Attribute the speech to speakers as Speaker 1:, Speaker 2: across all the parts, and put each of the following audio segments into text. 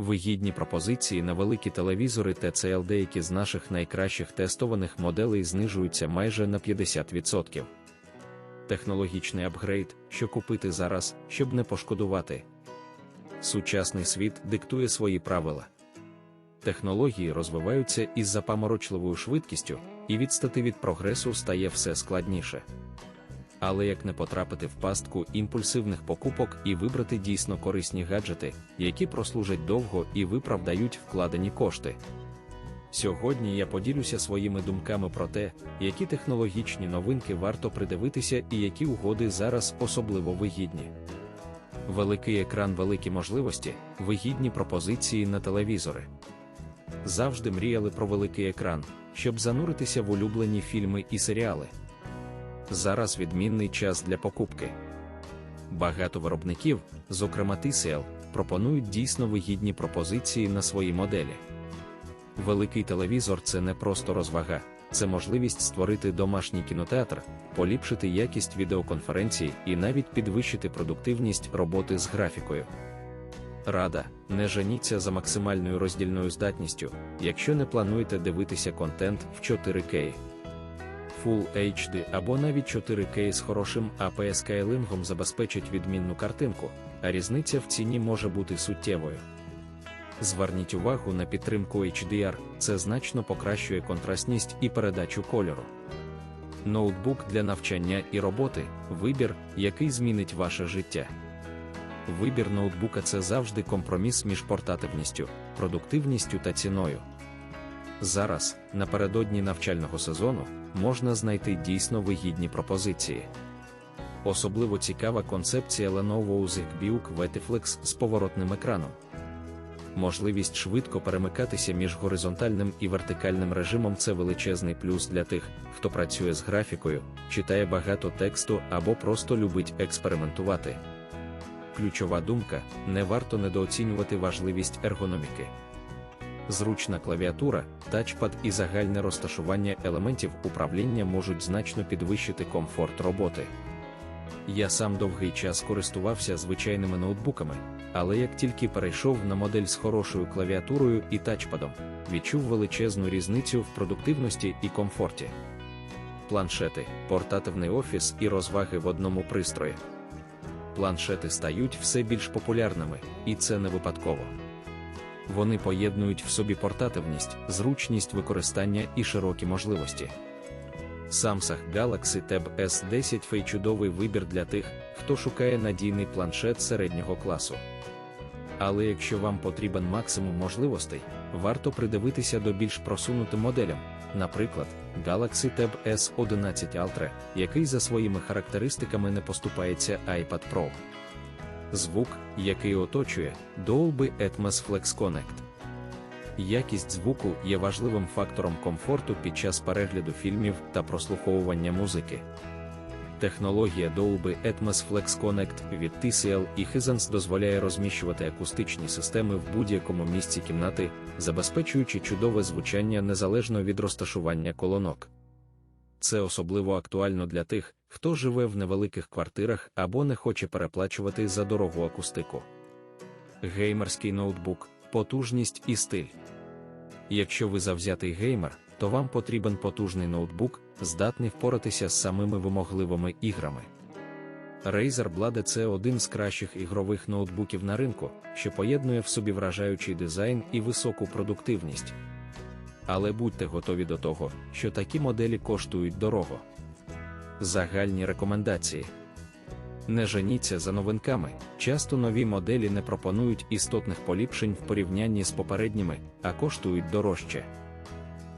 Speaker 1: Вигідні пропозиції на великі телевізори TCL деякі з наших найкращих тестованих моделей знижуються майже на 50%. Технологічний апгрейд, що купити зараз, щоб не пошкодувати. Сучасний світ диктує свої правила. Технології розвиваються із запаморочливою швидкістю, і відстати від прогресу стає все складніше. Але як не потрапити в пастку імпульсивних покупок і вибрати дійсно корисні гаджети, які прослужать довго і виправдають вкладені кошти. Сьогодні я поділюся своїми думками про те, які технологічні новинки варто придивитися і які угоди зараз особливо вигідні. Великий екран, великі можливості, вигідні пропозиції на телевізори. Завжди мріяли про великий екран, щоб зануритися в улюблені фільми і серіали. Зараз відмінний час для покупки. Багато виробників, зокрема TCL, пропонують дійсно вигідні пропозиції на свої моделі. Великий телевізор це не просто розвага, це можливість створити домашній кінотеатр, поліпшити якість відеоконференцій і навіть підвищити продуктивність роботи з графікою. Рада, не женіться за максимальною роздільною здатністю, якщо не плануєте дивитися контент в 4К. Full HD або навіть 4К з хорошим APS скайлингом забезпечить відмінну картинку, а різниця в ціні може бути суттєвою. Зверніть увагу на підтримку HDR, це значно покращує контрастність і передачу кольору. Ноутбук для навчання і роботи вибір, який змінить ваше життя. Вибір ноутбука це завжди компроміс між портативністю, продуктивністю та ціною. Зараз, напередодні навчального сезону, можна знайти дійсно вигідні пропозиції. Особливо цікава концепція Lenovo ZigBook Vetiflex з поворотним екраном. Можливість швидко перемикатися між горизонтальним і вертикальним режимом це величезний плюс для тих, хто працює з графікою, читає багато тексту або просто любить експериментувати. Ключова думка: не варто недооцінювати важливість ергономіки. Зручна клавіатура, тачпад і загальне розташування елементів управління можуть значно підвищити комфорт роботи. Я сам довгий час користувався звичайними ноутбуками, але як тільки перейшов на модель з хорошою клавіатурою і тачпадом, відчув величезну різницю в продуктивності і комфорті. Планшети, портативний офіс і розваги в одному пристрої. Планшети стають все більш популярними, і це не випадково. Вони поєднують в собі портативність, зручність використання і широкі можливості. Samsung Galaxy Tab S10 Fei чудовий вибір для тих, хто шукає надійний планшет середнього класу. Але якщо вам потрібен максимум можливостей, варто придивитися до більш просунутим моделям, наприклад, Galaxy Tab S11 Ultra, який за своїми характеристиками не поступається iPad Pro. Звук, який оточує Dolby Atmos Flex Connect. Якість звуку є важливим фактором комфорту під час перегляду фільмів та прослуховування музики. Технологія Dolby Atmos Flex Connect від TCL і Hisense дозволяє розміщувати акустичні системи в будь-якому місці кімнати, забезпечуючи чудове звучання незалежно від розташування колонок. Це особливо актуально для тих, хто живе в невеликих квартирах або не хоче переплачувати за дорогу акустику. Геймерський ноутбук, потужність і стиль. Якщо ви завзятий геймер, то вам потрібен потужний ноутбук, здатний впоратися з самими вимогливими іграми. Razer Blade це один з кращих ігрових ноутбуків на ринку, що поєднує в собі вражаючий дизайн і високу продуктивність. Але будьте готові до того, що такі моделі коштують дорого. Загальні рекомендації. Не женіться за новинками, часто нові моделі не пропонують істотних поліпшень в порівнянні з попередніми, а коштують дорожче.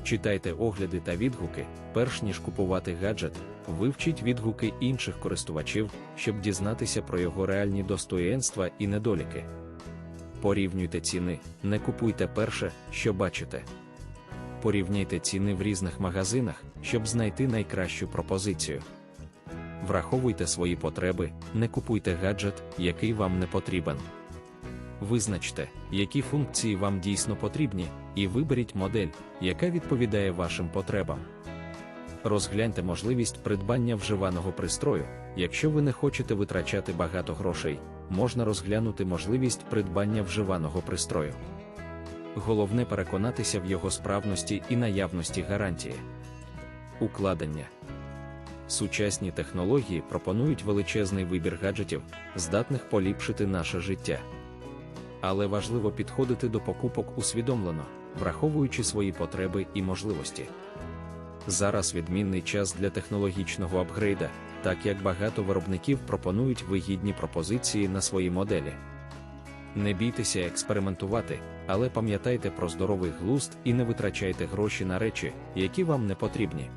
Speaker 1: Читайте огляди та відгуки, перш ніж купувати гаджет, вивчіть відгуки інших користувачів, щоб дізнатися про його реальні достоєнства і недоліки. Порівнюйте ціни, не купуйте перше, що бачите. Порівняйте ціни в різних магазинах, щоб знайти найкращу пропозицію. Враховуйте свої потреби, не купуйте гаджет, який вам не потрібен. Визначте, які функції вам дійсно потрібні, і виберіть модель, яка відповідає вашим потребам. Розгляньте можливість придбання вживаного пристрою. Якщо ви не хочете витрачати багато грошей, можна розглянути можливість придбання вживаного пристрою. Головне переконатися в його справності і наявності гарантії. Укладення. Сучасні технології пропонують величезний вибір гаджетів, здатних поліпшити наше життя. Але важливо підходити до покупок усвідомлено, враховуючи свої потреби і можливості. Зараз відмінний час для технологічного апгрейда, так як багато виробників пропонують вигідні пропозиції на свої моделі. Не бійтеся експериментувати, але пам'ятайте про здоровий глузд і не витрачайте гроші на речі, які вам не потрібні.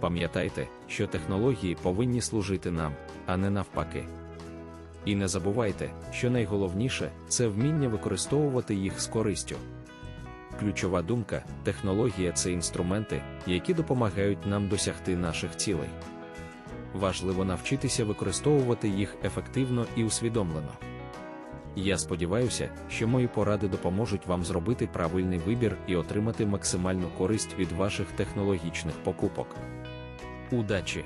Speaker 1: Пам'ятайте, що технології повинні служити нам, а не навпаки. І не забувайте, що найголовніше це вміння використовувати їх з користю. Ключова думка технологія це інструменти, які допомагають нам досягти наших цілей. Важливо навчитися використовувати їх ефективно і усвідомлено. Я сподіваюся, що мої поради допоможуть вам зробити правильний вибір і отримати максимальну користь від ваших технологічних покупок. Удачі!